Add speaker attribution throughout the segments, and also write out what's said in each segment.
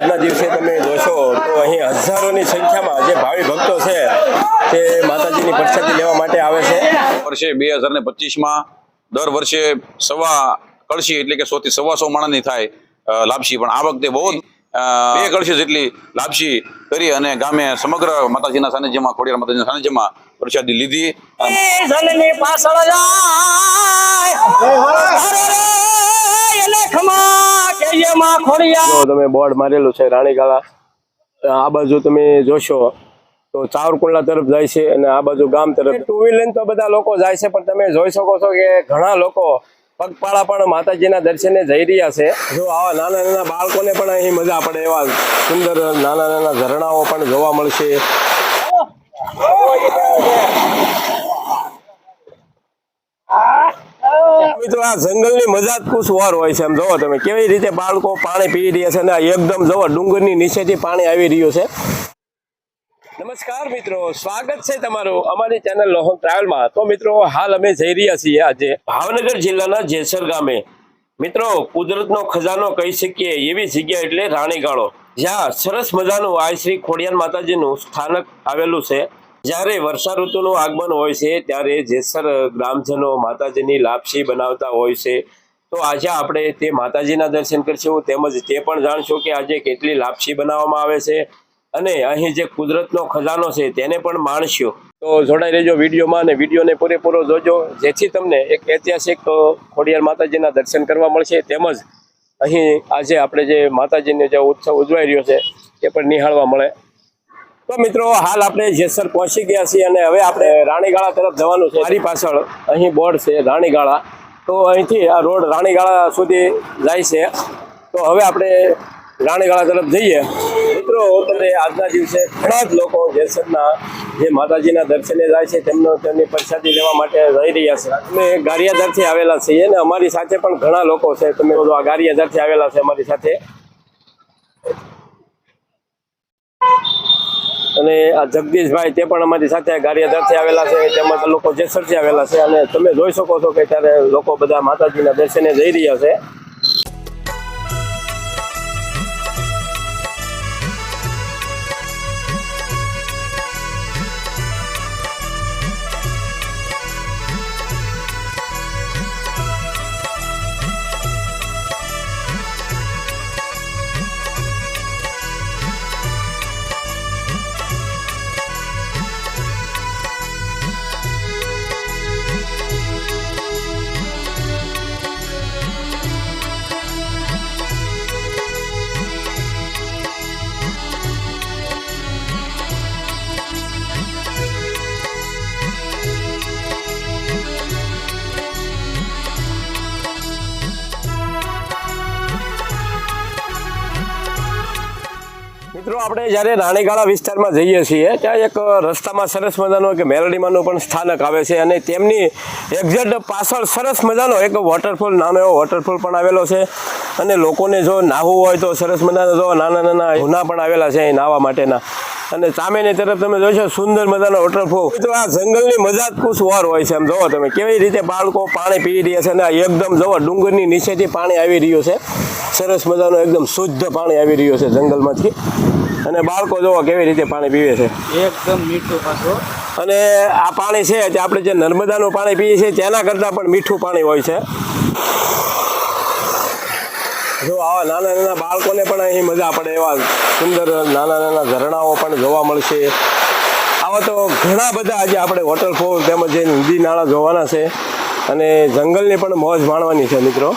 Speaker 1: આજના દિવસે તમે જોશો તો અહીં હજારોની સંખ્યામાં જે ભાવિ ભક્તો છે તે માતાજીની પ્રસાદી લેવા માટે આવે છે
Speaker 2: વર્ષે બે હજાર ને પચીસમાં દર વર્ષે સવા કળશી એટલે કે સો થી સવા સો માણસની થાય લાપસી પણ આ વખતે બહુ બે કળશી જેટલી લાપસી કરી અને ગામે સમગ્ર માતાજીના સાનિધ્યમાં ખોડિયાર માતાજીના સાનિધ્યમાં પ્રસાદી લીધી
Speaker 3: પાછળ જાય એને ખમા ખોડિયા.
Speaker 1: જો તમે બોર્ડ મારેલું છે રાણીગાળા આ બાજુ તમે જોશો. તો ચાવરકુંડલા તરફ જાય છે અને આ બાજુ ગામ તરફ. ટુ વ્હીલર તો બધા લોકો જાય છે પણ તમે જોઈ શકો છો કે ઘણા લોકો પગપાળા પણ માતાજીના દર્શને જઈ રહ્યા છે. જો આવા નાના નાના બાળકોને પણ અહીં મજા પડે એવા સુંદર નાના નાના ઝરણાઓ પણ જોવા મળશે. મિત્રો, આ જંગલની મજા જ કુછ હોય છે એમ જોવો તમે. કેવી રીતે બાળકો પાણી પી રહ્યા છે અને એકદમ જોવો, ડુંગરની નીચેથી પાણી આવી રહ્યું છે. નમસ્કાર મિત્રો, સ્વાગત છે તમારું અમારી ચેનલ લોહમ ટ્રાવેલમાં. તો મિત્રો, હાલ અમે જઈ રહ્યા છીએ આજે ભાવનગર જિલ્લાના જેસર ગામે. મિત્રો, કુદરતનો ખજાનો કહી શકીએ એવી જગ્યા એટલે રાણીગાળો. જ્યાં સરસ મજાનું આ શ્રી ખોડિયાર માતાજીનું સ્થાનક આવેલું છે. જ્યારે વર્ષા ઋતુનું આગમન હોય છે, ત્યારે જેસર ગ્રામજનો માતાજીની લાપસી બનાવતા હોય છે. તો આજે આપણે તે માતાજીના દર્શન કરીશું તેમજ તે પણ જાણશું કે આજે કેટલી લાપસી બનાવવામાં આવે છે અને અહીં જે કુદરતનો ખજાનો છે તેને પણ માણશું. તો જોડાઈ રહેજો વિડીયોમાં અને વિડીયોને પૂરેપૂરો જોજો, જેથી તમને એક ઐતિહાસિક ખોડિયાર માતાજીના દર્શન કરવા મળશે. તેમજ અહીં આજે આપણે જે માતાજીનો જે ઉત્સવ ઉજવાઈ રહ્યો છે એ પણ નિહાળવા મળે. તો મિત્રો, હાલ આપણે જેસર પહોંચી ગયા છીએ અને હવે આપણે રાણીગાળા તરફ જવાનું છે. મારી પાછળ અહીં બોર્ડ છે, રાણીગાળા. તો અહીંથી આ રોડ રાણીગાળા સુધી જાય છે. તો હવે આપણે રાણીગાળા તરફ જઈએ. મિત્રો તમને આજના દિવસે ઘણા જ લોકો જેસરના જે માતાજીના દર્શને જાય છે, તેમનો તેમની પ્રસાદી લેવા માટે જઈ રહ્યા છે. અમે ગારિયાધરથી આવેલા છીએ અને અમારી સાથે પણ ઘણા લોકો છે. તમે બધું આ ગારિયાધરથી આવેલા છે અમારી સાથે. અને આ જગદીશભાઈ તે પણ અમારી સાથે ગારિયાધારથી આવેલા છે, તેમજ લોકો જેસરથી આવેલા છે. અને તમે જોઈ શકો છો કે ત્યારે લોકો બધા માતાજીના દર્શને જઈ રહ્યા છે. મિત્રો, આપણે જ્યારે રાણીગાળા વિસ્તારમાં જઈએ છીએ, ત્યાં એક રસ્તામાં સરસ મજાનો કે મેલડીમાંનું પણ સ્થાનક આવે છે અને તેમની એક્ઝેક્ટ પાછળ સરસ મજાનો એક વોટરફોલ નાનો એવો વોટરફોલ પણ આવેલો છે. અને લોકોને જો નાહવું હોય તો સરસ મજાના જો નાના નાના ઉના પણ આવેલા છે અહીં નાહવા માટેના. અને સામેની તરફ તમે જોશો સુંદર મજાનો વોટરફોલ તો આ જંગલની મજા જ કુછ ઓર હોય છે એમ જોવો તમે, કેવી રીતે બાળકો પાણી પી રહ્યા છે અને એકદમ જોવો, ડુંગરની નીચેથી પાણી આવી રહ્યું છે. સરસ મજાનું એકદમ શુદ્ધ પાણી આવી રહ્યું છે જંગલમાંથી. અને બાળકો જોવો કેવી રીતે પાણી પીવે છે.
Speaker 3: એકદમ મીઠું પાછું
Speaker 1: અને આ પાણી છે જે આપણે જે નર્મદાનું પાણી પીએ છીએ તેના કરતાં પણ મીઠું પાણી હોય છે. જો આવા નાના નાના બાળકોને પણ અહીં મજા પડે એવા સુંદર નાના નાના ઝરણાઓ પણ જોવા મળશે. આવા તો ઘણા બધા આજે આપણે વોટરફોલ તેમજ જે નદી નાળા જોવાના છે. અને જંગલની પણ મોજ માણવાની છે મિત્રો.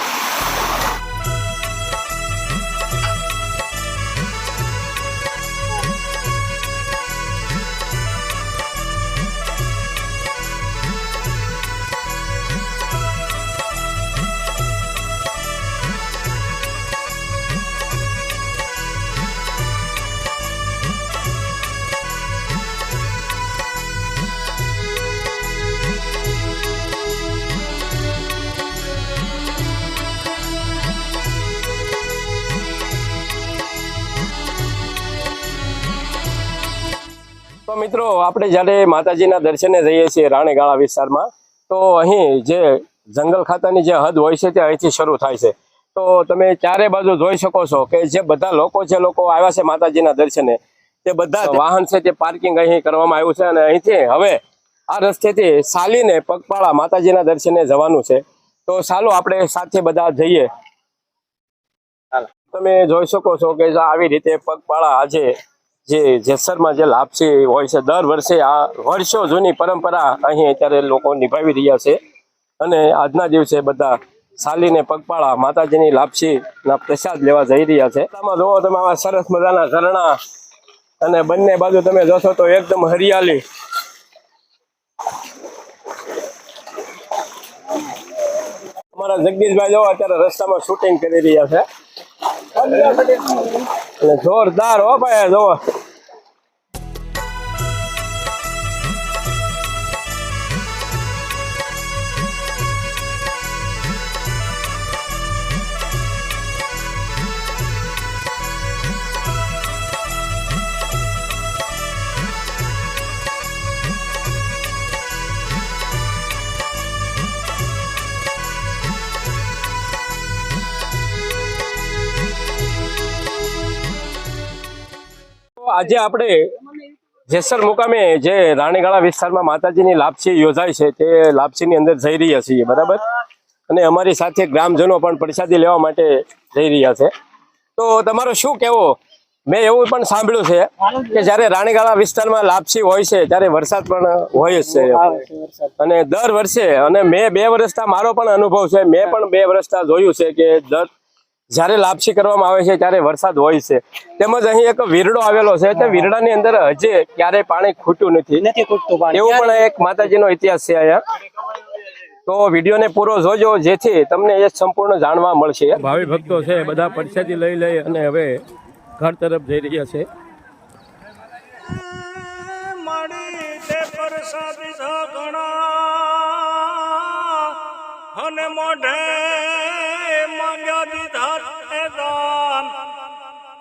Speaker 1: તો મિત્રો આપણે જ્યારે માતાજીના દર્શને જઈએ છીએ રાણીગાળા વિસ્તારમાં તો અહીં જે જંગલ ખાતાની જે હદ હોય છે તે અહીંથી શરૂ થાય છે. તો તમે ચારે બાજુ જોઈ શકો છો કે જે બધા લોકો છે લોકો આવ્યા છે માતાજીના દર્શને તે બધા વાહન છે તે પાર્કિંગ અહીં કરવામાં આવ્યું છે અને અહીંથી હવે આ રસ્તેથી સાલીને પગપાળા માતાજીના દર્શને જવાનું છે. તો ચાલો આપણે સાથે બધા જઈએ. તમે જોઈ શકો છો કે આવી રીતે પગપાળા આજે જે જેસરમાં જે લાપસી હોય છે. દર વર્ષે આ વર્ષો જૂની પરંપરા અહીં અત્યારે લોકો નિભાવી રહ્યા છે. અને આજના દિવસે બધા સાલીને પગપાળા, માતાજીની લાપસી ના પ્રસાદ લેવા જઈ રહ્યા છે. આમાં જોવો તમે આવા સરસ મજાના ઝરણા અને બંને બાજુ તમે જોશો તો એકદમ હરિયાળી. અમારા જગદીશભાઈ જોવો અત્યારે રસ્તામાં શૂટિંગ કરી રહ્યા છે. જોરદાર હો ભાઈ જોવો આજે આપણે જેસર મુકામે જે રાણીગાળા વિસ્તારમાં માતાજીની લાપસી યોજાય છે, તે લાપસીની અંદર જઈ રહ્યા છીએ, બરાબર? અને અમારી સાથે ગ્રામજનો પણ પ્રસાદી લેવા માટે જઈ રહ્યા છે. તો તમારો શું કહેવો? મેં એવું પણ સાંભળ્યું છે કે જ્યારે રાણીગાળા વિસ્તારમાં લાપસી હોય છે, ત્યારે વરસાદ પણ હોય જ છે. અને દર વર્ષે, અને મેં બે વર્ષના, મારો પણ અનુભવ છે, મેં પણ બે વર્ષના જોયું છે કે દર જ્યારે લાપસી કરવામાં આવે છે ત્યારે વરસાદ હોય છે. તેમજ અહીં એક વીરડો આવેલો છે તે વીરડાની અંદર હજી ક્યારેય પાણી ખૂટ્યું નથી.
Speaker 3: નથી ખૂટતું
Speaker 1: એવું પણ એક માતાજીનો ઇતિહાસ છે અહીંયા. તો વિડીયોને પૂરો જોજો જેથી તમને એ સંપૂર્ણ જાણવા મળશે. ભાવિ ભક્તો છે બધા પ્રસાદી લઈ લઈ અને હવે ઘર તરફ જઈ રહ્યા છે.
Speaker 4: અને મોઢે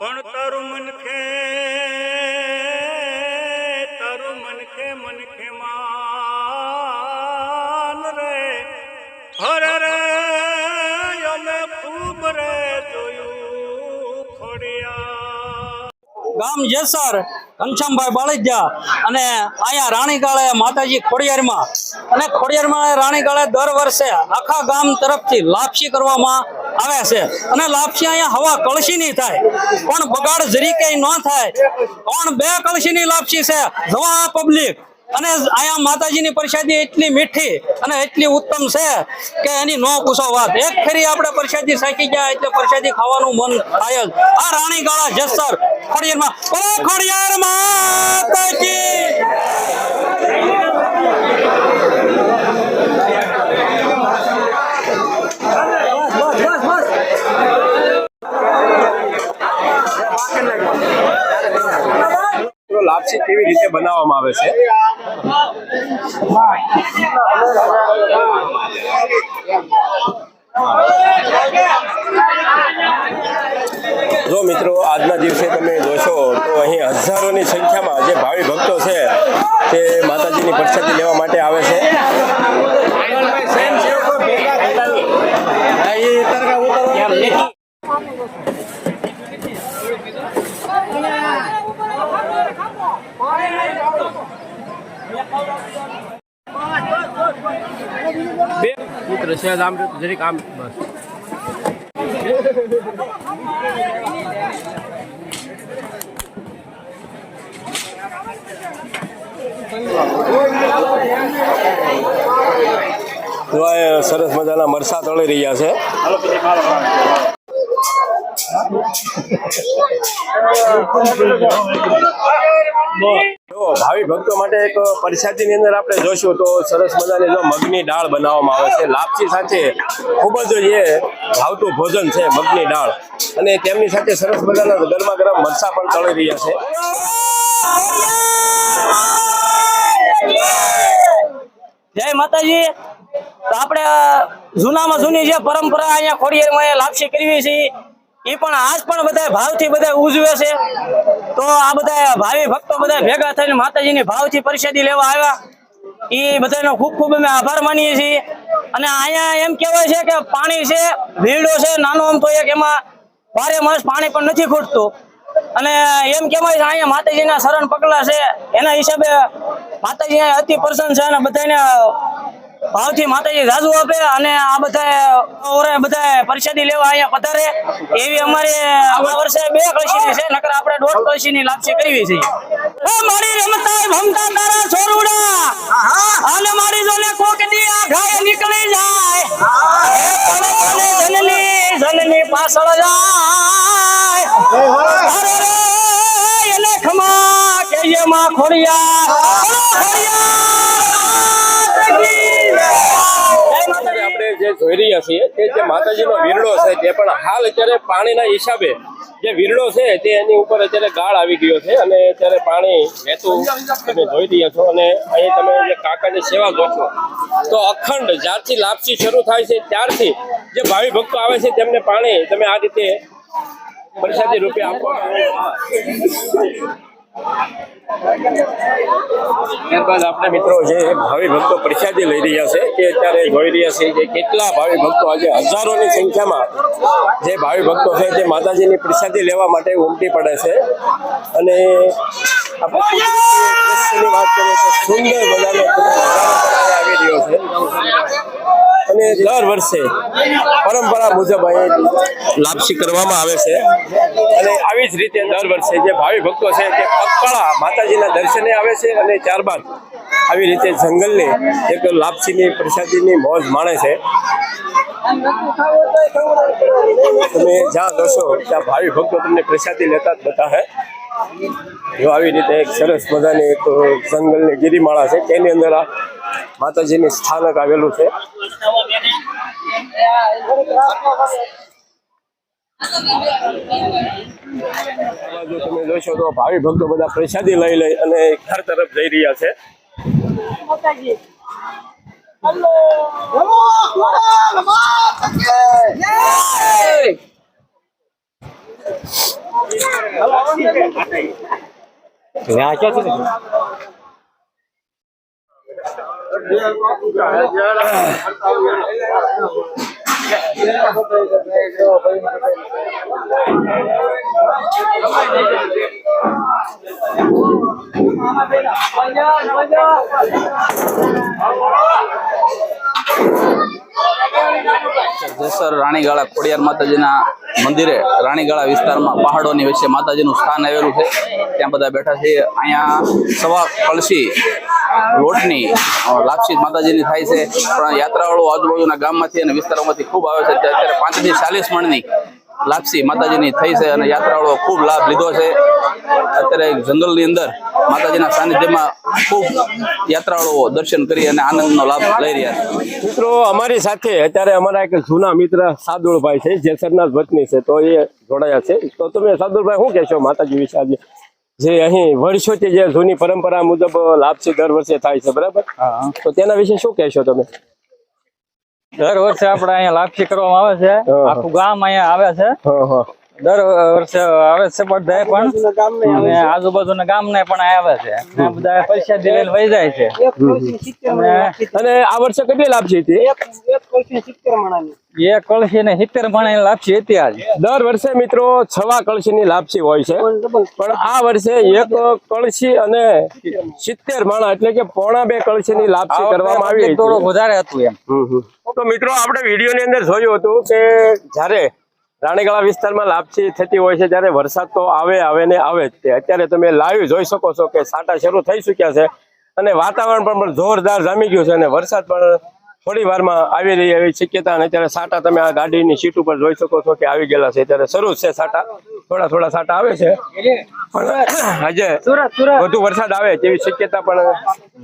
Speaker 4: પણ તારું મનખે તારું મનખે મનખે માન રે. હરે રે, અમે ખૂબ રે જોયું ખોડિયા
Speaker 3: ગામ જેસર, ઘનશ્યામભાઈ બાળિજા અને અહીંયા રાણીગાળે માતાજી ખોડિયારમાં. અને ખોડિયારમાં રાણીગાળે દર વર્ષે આખા ગામ તરફથી લાપસી કરવામાં આવે છે. અને લાપસી અહીંયા હવા કળશી કળશીની થાય. પણ બગાડ ક્યાંય ન થાય. પણ બે કળશી ની લાપસી છે. જવા પબ્લિક અને અહીંયા માતાજીની પ્રસાદી એટલી મીઠી અને એટલી ઉત્તમ છે કે એની નો પૂછો વાત. એક ફેરી આપણે પ્રસાદી સાકી જાય એટલે પ્રસાદી ખાવાનું મન થાય જ. આ રાણીગાળા જસર ખોડિયારમાં. માં ખોડિયાર માતાજી!
Speaker 1: તો લાપસી કેવી રીતે બનાવવામાં આવે છે? જો મિત્રો, આજના દિવસે તમે જોશો તો અહીં હજારોની સંખ્યામાં જે ભાવિ ભક્તો છે, તે માતાજીની પ્રસાદી લેવા માટે આવે છે. બે છે આમ જરીક આમ બસ. સરસ મજાના મરસા તળી રહ્યા છે. ભાવિ ભક્તો માટે એક પરસાદીની અંદર આપણે જોશું તો સરસ મજાની જો મગની દાળ બનાવવામાં આવે છે. લાપસી સાથે ખૂબ જ એ ભાવતું ભોજન છે મગની દાળ. અને તેમની સાથે સરસ મજાના ગરમા ગરમ મરસા પણ તળી રહ્યા છે.
Speaker 3: જય માતાજી. આપણે જૂનામાં જૂની જે પરંપરા અહીંયા ખોડિયારમાં લાપસી કરવી છે એ પણ આજ પણ બધા ભાવથી બધા ઉજવે છે. તો આ બધા ભાવિ ભક્તો બધા ભેગા થઈને માતાજીની ભાવથી પરિષદી લેવા આવ્યા. એ બધાનો ખૂબ ખૂબ અમે આભાર માનીએ છીએ. અને અહીંયા એમ કહેવાય છે કે પાણી છે, ભીડો છે, નાનો આમ તો એક એમાં બારે માસ પાણી પણ નથી ખૂટતું. અને એમ કહેવાય છે અહીંયા માતાજીના શરણ પગલા છે. એના હિસાબે માતાજી અતિ પ્રસન્ન છે અને બધાને ભાવથી માતાજી જાજુ આપે અને આ બધા બધા પ્રસાદી લેવા અહીંયા પધારે. એવી અમારે આ વર્ષે બે કળશીની છે, નકર આપણે દોઢ કળશીની લાપસી કરવી છે. નીકળી જાય. પાછળ ખમા ખોડિયા.
Speaker 1: જોઈ છીએ કે જે માતાજીનો વીરડો છે તે પણ હાલ અત્યારે પાણીના હિસાબે જે વીરડો છે તે એની ઉપર અત્યારે ગાળ આવી ગયો છે અને અત્યારે પાણી વહેતું તમે જોઈ રહ્યા છો અને અહીં તમે જે કાકાની સેવા જો છો, તો અખંડ જ્યારથી લાપસી શરૂ થાય છે ત્યારથી જે ભાવિ ભક્તો આવે છે તેમને પાણી તમે આ રીતે પ્રસાદી રૂપે છે. ત્યારબાદ આપણા મિત્રો જે ભાવિ ભક્તો પ્રસાદી લઈ રહ્યા છે તે અત્યારે જોઈ રહ્યા છે કે કેટલા ભાવિ ભક્તો આજે હજારોની સંખ્યામાં જે ભાવિ ભક્તો છે તે માતાજીની પ્રસાદી લેવા માટે ઉમટી પડે છે. અને આપણે વાત કરીએ તો સુંદર મજાનો આવી રહ્યો છે. અને દર વર્ષે પરંપરા મુજબ અહીં લાપસી કરવામાં આવે છે. અને આવી જ રીતે દર વર્ષે જે ભાવિ ભક્તો છે તે પગપાળા માતાજીના દર્શને આવે છે અને ત્યારબાદ આવી રીતે જંગલને એક લાપસીની પ્રસાદીની મોજ માણે છે. તમે જ્યાં જશો ત્યાં ભાવિ ભક્તો તમને પ્રસાદી લેતા જ બતાવે જો આવી રીતે એક સરસ મજાની એક જંગલની ગિરિમાળા છે. તેની અંદર આ માતાજીની સ્થાનક આવેલું છે. આ તમે જોશો તો ભાવિ ભક્તો બધા પ્રસાદી લઈ લઈ અને ઘર તરફ જઈ રહ્યા છે.
Speaker 5: જેસર રાણીગાળા ખોડિયાર માતાજીના મંદિરે રાણીગાળા વિસ્તારમાં પહાડોની વચ્ચે માતાજીનું સ્થાન આવેલું છે. ત્યાં બધા બેઠા છે. અહીંયા સવા કળશી લોટની લાપસી માતાજીની થાય છે. પણ યાત્રાળુઓ આજુબાજુના ગામમાંથી અને વિસ્તારોમાંથી ખૂબ આવે છે. અત્યારે પાંચથી ચાલીસ મણની લાપસી માતાજીની થઈ છે અને યાત્રાળુઓ ખૂબ લાભ લીધો છે. અત્યારે જંગલની અંદર માતાજીના સાનિધ્યમાં ખૂબ યાત્રાળુઓ દર્શન કરી અને આનંદનો લાભ લઈ રહ્યા છે.
Speaker 1: મિત્રો અમારી સાથે અત્યારે અમારા એક જૂના મિત્ર સાદુળભાઈ છે જે સરનાથ વતની છે તો એ જોડાયા છે. તો તમે સાદુળભાઈ શું કહેશો માતાજી વિશે આજે? જે અહીં વર્ષોથી જે જૂની પરંપરા મુજબ લાપસી દર વર્ષે થાય છે બરાબર? તો તેના વિશે શું કહેશો તમે?
Speaker 6: દર વર્ષે આપડે અહીંયા લાપસી કરવામાં આવે છે. આખું ગામ અહીંયા આવે છે. દર વર્ષે આવે છે બધા પણ અને આજુબાજુના ગામને પણ આવે છે. બધા પૈસા દિવેલ વહી જાય છે. અને
Speaker 1: અને આ વર્ષે કેટલી લાપસી હતી?
Speaker 6: એક કળશી ને સિત્તેર મણ લાપસી હતી આજ.
Speaker 1: દર વર્ષે મિત્રો છવા કળશીની લાપસી હોય છે. પણ આ વર્ષે એક કળશી અને સિત્તેર માણા એટલે કે પોણા બે કળશીની લાપસી કરવામાં આવી હતી.
Speaker 6: વધારે હતું એમ.
Speaker 1: તો મિત્રો આપણે વિડીયોની અંદર જોયું હતું કે જ્યારે રાણીગાળા વિસ્તારમાં લાપસી થતી હોય છે. ત્યારે વરસાદ તો આવે આવે ને આવે જ તે. અત્યારે તમે લાઈવ જોઈ શકો છો કે સાટા શરૂ થઈ ચૂક્યા છે અને વાતાવરણ પણ પણ જોરદાર જામી ગયું છે અને વરસાદ પણ થોડી વારમાં આવી રહી એવી શક્યતા અને અત્યારે સાટા તમે આ ગાડીની સીટ ઉપર જોઈ શકો છો કે આવી ગયેલા છે. અત્યારે શરૂ છે સાટા. થોડા થોડા સાટા આવે છે. પણ આજે વધુ વરસાદ આવે તેવી શક્યતા પણ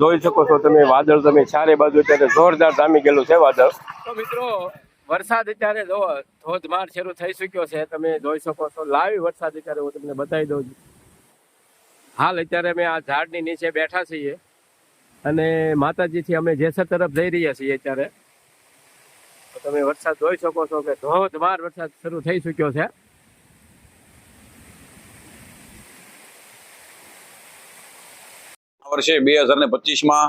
Speaker 1: જોઈ શકો છો તમે. વાદળ તમે ચારે બાજુ અત્યારે જોરદાર જામી ગયેલું છે વાદળ. તો મિત્રો વરસાદ અત્યારે જો ધોધમાર શરૂ થઈ ચુક્યો છે, તમે જોઈ શકો છો. લાવી વરસાદ અત્યારે હું તમને બતાવી દઉં છું. હાલ અત્યારે અમે આ ઝાડની નીચે બેઠા છીએ અને માતાજીથી અમે જેસર તરફ જઈ રહ્યા છીએ અત્યારે. તમે વરસાદ જોઈ શકો છો કે ધોધમાર વરસાદ શરૂ થઈ ચુક્યો છે.
Speaker 2: વર્ષે બે હજાર ને પચીસમાં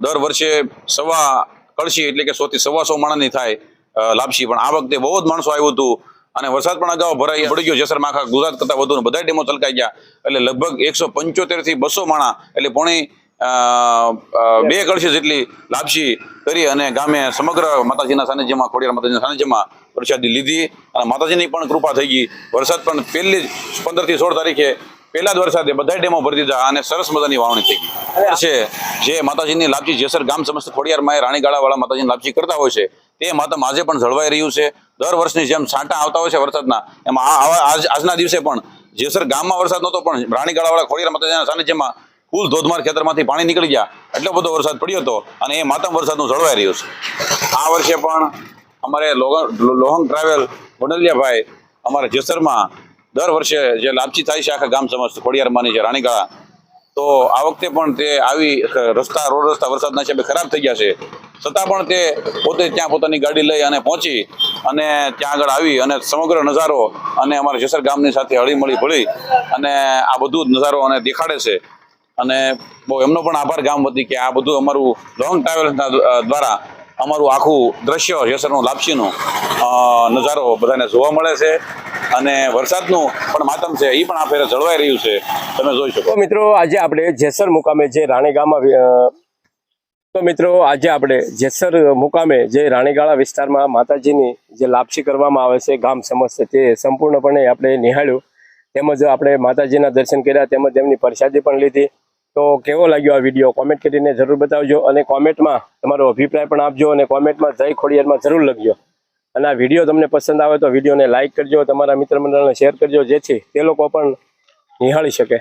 Speaker 2: દર વર્ષે સવા કળશી એટલે કે સો થી સવાસો માણસની થાય. લાપસી. પણ આ વખતે બહુ જ માણસો આવ્યું હતું. અને વરસાદ પણ અગાઉ ભરાઈ પડી ગયો. જેસરમાં આખા ગુજરાત કરતા વધુ બધા ડેમો છલકાઈ ગયા. એટલે લગભગ એકસો પંચોતેરથી બસો માણા એટલે પોણી બે કળશી જેટલી લાપસી કરી અને ગામે સમગ્ર માતાજીના સાનિધ્યમાં ખોડિયાર માતાજીના સાનિધ્યમાં પ્રસાદી લીધી. અને માતાજીની પણ કૃપા થઈ ગઈ. વરસાદ પણ પહેલી જ પંદરથી સોળ તારીખે પહેલા જ વરસાદે બધા ડેમો ભરી દીધા અને સરસ મજાની વાવણી થઈ ગઈ. છે જે માતાજીની લાપસી જેસર ગામ સમસ્ત ખોડિયારમાં રાણીગાળા વાળા માતાજીની લાપસી કરતા હોય છે. તે માતમ આજે પણ જળવાઈ રહ્યું છે. દર વર્ષની જેમ છાંટા આવતા હોય છે વરસાદના. એમાં આજ, આજના દિવસે પણ જેસર ગામમાં વરસાદ નહોતો, પણ રાણીગાળાવાળા ખોડિયાર માતાજીના સાનિધ્યમાં કુલ ધોધમાર ખેતરમાંથી પાણી નીકળી ગયા. એટલો બધો વરસાદ પડ્યો હતો અને એ માતમ વરસાદનું જળવાઈ રહ્યું છે. આ વર્ષે પણ અમારે લોહંગ ટ્રાવેલ વનલિયાભાઈ અમારા જેસરમાં દર વર્ષે જે લાપસી થાય છે આખા ગામ સમસ્ત ખોડિયારમાંની જે રાણીગાળા તો આ વખતે પણ તે આવી રસ્તા, રોડ રસ્તા વરસાદના હિસાબે ખરાબ થઈ ગયા છે. છતાં પણ તે પોતે ત્યાં પોતાની ગાડી લઈ અને પહોંચી અને ત્યાં આગળ આવી અને સમગ્ર નજારો અને અમારા જેસર ગામની સાથે હળીમળી ભળી અને આ બધું જ નજારો અને દેખાડે છે. અને બહુ એમનો પણ આભાર ગામ વતી કે આ બધું અમારું લોંગ ટ્રાવેલ્સના દ્વારા અમારું આખું દ્રશ્ય યસરનું લાપસીનું નજારો બધાને જોવા મળે છે. અને વરસાદનું પણ માતમ છે એ પણ આ ફેરે જળવાઈ રહ્યું છે. તમે જોઈ શકો.
Speaker 1: મિત્રો, આજે આપણે જેસર મુકામે જે રાણીગામાં તો મિત્રો, આજે આપણે જેસર મુકામે જે રાણીગાળા વિસ્તારમાં માતાજીની જે લાપસી કરવામાં આવે છે, ગામ સમસ્ત, તે સંપૂર્ણપણે આપણે નિહાળ્યું. તેમજ આપણે માતાજીના દર્શન કર્યા, તેમજ તેમની પ્રસાદી પણ લીધી. તો કેવો લાગ્યો આ વીડિયો કોમેન્ટ કરીને જરૂર બતાવજો અને કોમેન્ટમાં તમારો અભિપ્રાય પણ આપજો અને કોમેન્ટમાં જય ખોડિયારમાં જરૂર લખજો. અને આ વીડિયો તમને પસંદ આવે તો વિડીયોને લાઇક કરજો, તમારા મિત્ર મંડળને શેર કરજો, જેથી તે લોકો પણ નિહાળી શકે.